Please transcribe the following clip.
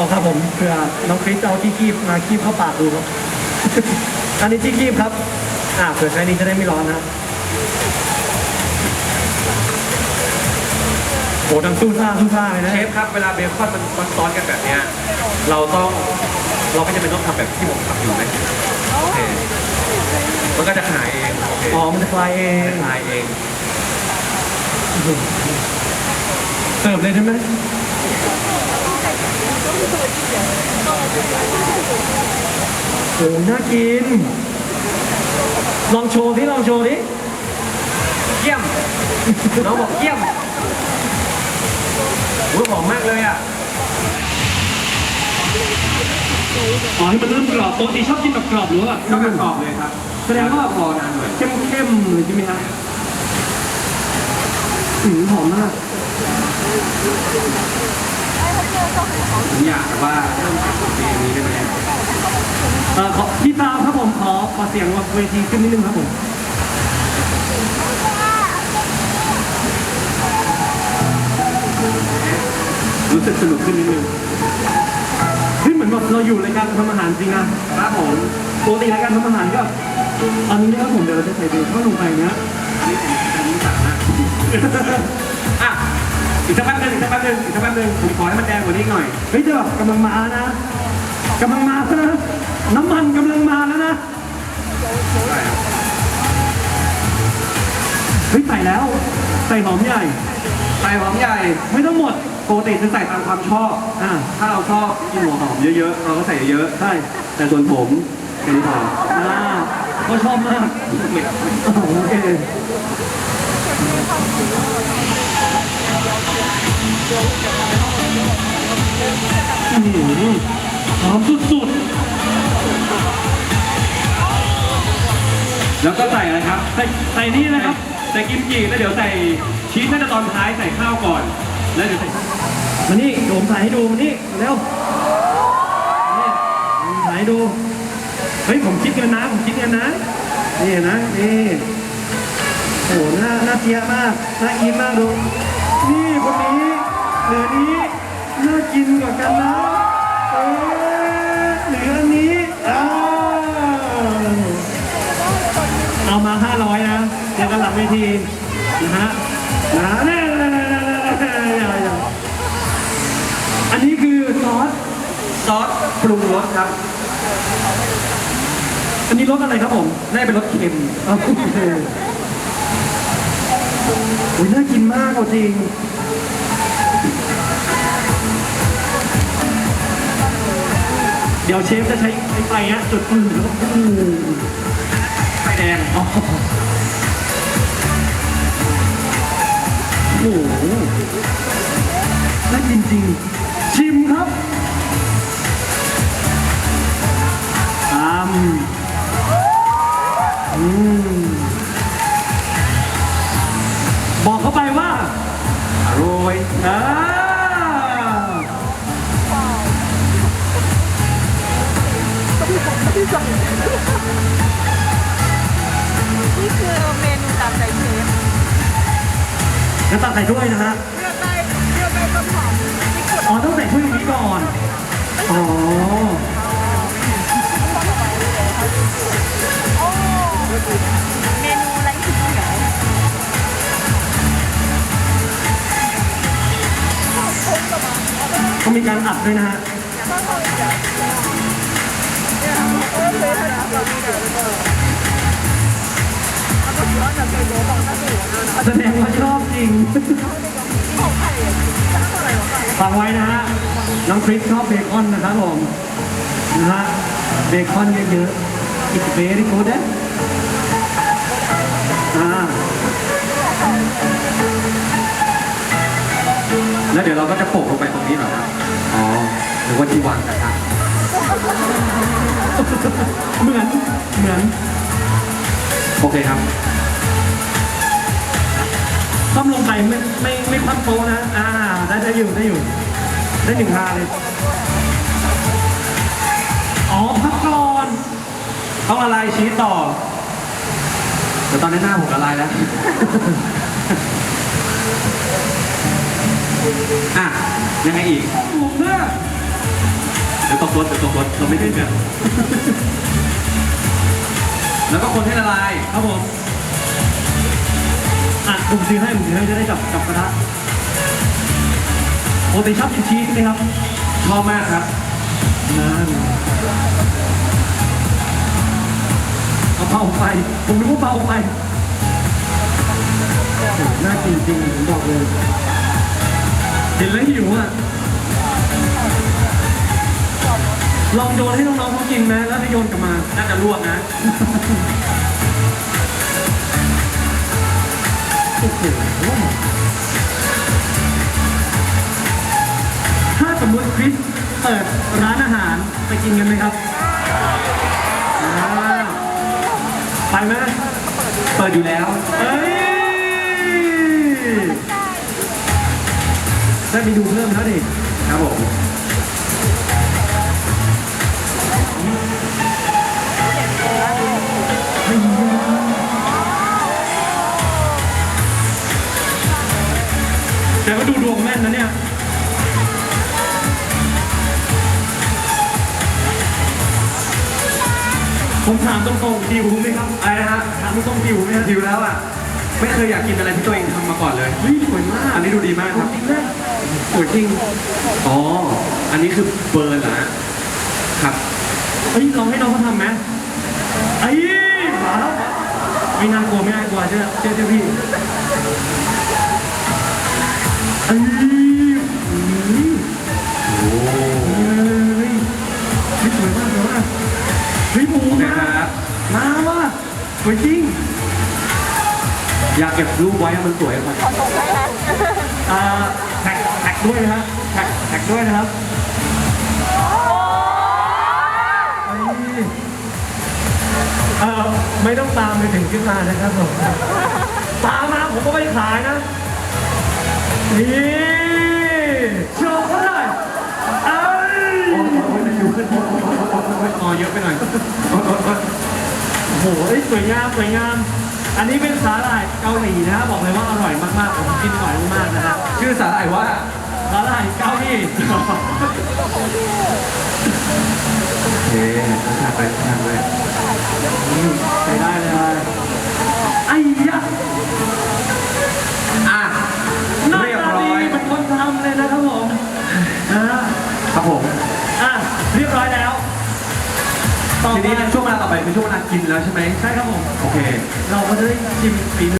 ออกครับผมเผื่อน้องคริสเอาที่คีบมาคีบเข้าปากดูครับ อันนี้ที่คีบครับอ่าเผื่อใช้นี้จะได้ไม่ร้อนนะครับโอ้ดังสู้ซ่าสู้ซ่าเลยนะเชฟครับเวลาเบคอนมันซ้อนๆกันแบบเนี้ยเราต้องเราก็จะเป็นต้องทำแบบที่ผมทำอยู่ไหมโอเคมันก็จะหายเองโอเคอ๋อมันจะคลายเองหายเองเสิร์ฟเลยใช่ไหม โอ้น่ากิน ลองโชว์ที่ลองโชว์ดิเยี่ยม น้องบอกเยี่ยมโอ้ยหอมมากเลยอะอ๋อให้มันเริ่มกรอบปกติชอบกินแบบกรอบหรือว่าก็กรอบเลยครับแสดงว่าพอนานหน่อยเข้มเข้มๆเลยใช่ไหมครับอืมหอมมาก ผมอยากแต่ว่าเริ่มจากเพลงนี้ได้ไหมเอ่อขอพี่ตามครับผมขอขอเสียงเวทีขึ้นนิดนึงครับผมรู้สึกสนุกขึ้นนิดนึงเฮ้ยเหมือนแบบเราอยู่รายการทำอาหารจริงนะครับผมปกติรายการทำอาหารก็อันนี้นะครับผมเดี๋ยวเราจะใส่เบคอนลงไปนะอันนี้สั่งนะอะอีกสักแป๊ บนึงอีกสักแป๊บนึงอีกสักแป๊บนึงผมขอให้มันแดงกว่านี้หน่อย เฮ้ยจะแบบกำลังมานะกำลังมาแล้วนะน้ำมันกำลังมาแล้วนะเฮ้ยใส่แล้วใส่หอมใหญ่ ใส่หอมใหญ่ ไม่ต้องหมดปกติจะใส่ตามความชอบอ่าถ้าเราชอบกินหัวหอมเยอะๆเราก็ใส่เยอะใช่ๆแต่ส่วนผมแค่นี้พออ่าก็ชอบมากไม่อ๋อโอเค อื้อหือหอมสุดแล้วก็ใส่อะไรครับ ใส่ใส่นี่นะครับ ใส่กิมจิแล้วเดี๋ยวใส่ชีสน่าจะตอนท้ายใส่ข้าวก่อน แล้วเดี๋ยวใส่มานี่ผมถ่ายให้ดูมานี่เร็วนี่ผมถ่ายให้ดู เฮ้ยผมคิดเงินนะผมคิดเงินนะ นี่นะนี่โอ้โหน้าหน้าเจียมากหน้าอินมากดู นี่คนนี้ หลือนี้น่ากินกว่ากันนะเออเหลืออันนี้อ้าวเอามา 500 นะเจอกันหลังเวทีนะฮะนะแน่อันนี้คือซอสซอสปรุงรสครับ อันนี้รสอะไรครับผมน่าเป็นรสเค็มโอเคโอ้ยน่ากินมากจริง ดี๋ยวเชฟจะใช้ไอ้ไฟนี้จุดอือแล้วก็อู้ไฟแดงอ๋อโอ้โหน่ากินจริง ชิมครับตามอืมบอกเขาไปว่า อร่อย อ่านี่คือเมนูตามใจเชฟแล้วตักใส่ถ้วยนะฮะเลือกได้เลือกได้ต้นหอมที่สุดอ๋อต้องใส่ถ้วยอย่างนี้ก่อนอ๋อโอ้เมนูไร้สีเขียวต้องมีการอัดด้วยนะฮะ แสดงว่าชอบจริง ฟังไว้นะฮะ น้องคริสชอบเบคอนนะครับผม นะฮะ เบคอนเยอะๆ it's very good นะอ่าแล้วเดี๋ยวเราก็จะโปะลงไปตรงนี้เหรอครับ อ๋อหรือว่าที่วางกระทะ เหมือนเหมือนโอเคครับต้มลงไปไม่ไม่ไม่คว่ำโต๊ะนะ อ่า ได้ได้อยู่ได้อยู่ ได้หนึ่งทาเลย อ๋อพักก่อนต้องละลายชีสต่อ แต่ตอนนี้หน้าผมละลายแล้ว อะ ยังไงอีกถูกเพื่อ ดี๋ยวตกรถเดี๋ยวตกรถเราไม่กินกัน แล้วก็คนให้ละลายครับผมอะผมซื้อให้ผมซื้อให้จะได้จับจับกระทะโอติชอบกินชีสไหมครับชอบมากครับนั่นเอาเผาไฟผมนึกว่าเผาไฟโอ้โหน่ากินจริงผมบอกเลย เห็นแล้วหิวอะ ลองโยนให้น้องๆเขากินไหมแล้วให้โยนกลับมาน่าจะลวกนะโอ้โหถ้าสมมติคริสเปิดร้านอาหารไปกินกันไหมครับอ่าไปไหมเปิดอยู่แล้วเอ้ยได้ไปดูเพิ่มแล้วดิครับผม แต่ก็ดูดวงแม่นนะเนี่ยผมถามตรงๆหิวไหมครับอะไรนะฮะถามตรงๆหิวไหมครับหิวแล้วอะ ไม่เคยอยากกินอะไรที่ตัวเองทำมาก่อนเลยเฮ้ยสวยมากอันนี้ดูดีมากครับจริงนะสวยจริงอ๋อ อันนี้คือเบิร์นเหรอฮะครับเฮ้ยลองให้น้องเขาทำไหมไอ้มาแล้วไม่น่ากลัวไม่น่ากลัวเชื่อเชื่อเชื่อพี่ อ้อืมโอ้เฮ้ยเฮ้ยสวยมากสวยมากเฮ้ยหมูนะมาครับ มาว่ะสวยจริง อยากเก็บรูปไว้ให้มันสวยก่อนอ่าแท็กแท็กด้วยนะฮะแท็กแท็กด้วยนะครับเฮ้ยเออไม่ต้องตามไปถึงขึ้นมานะครับผมตามมาผมก็ไม่ขายนะ นี่โชว์เขาหน่อยเอ้ยโอ้ยโอ้ยคิวขึ้นโอ้ยโอ้ยโอ้ยโอ้ยโอ้ยคอเยอะไปหน่อยโอ้ยโอ้ยโอ้ยโอ้โหเอ้ยสวยงามสวยงาม อันนี้เป็นสาหร่ายเกาหลีนะบอกเลยว่าอร่อยมากๆ ผมกินอร่อยมากๆนะฮะชื่อสาหร่ายว่าสาหร่ายเกาหลีเอ๊ะทานไปทานไปใช้ได้เลยไอ้ยะ ทีไปนี้ช่วงเวลาต่อไปเป็นช่วงเวลากินแล้วใช่ไหมใช่ครับผม โอเค เราก็จะได้ชิมฝีมือ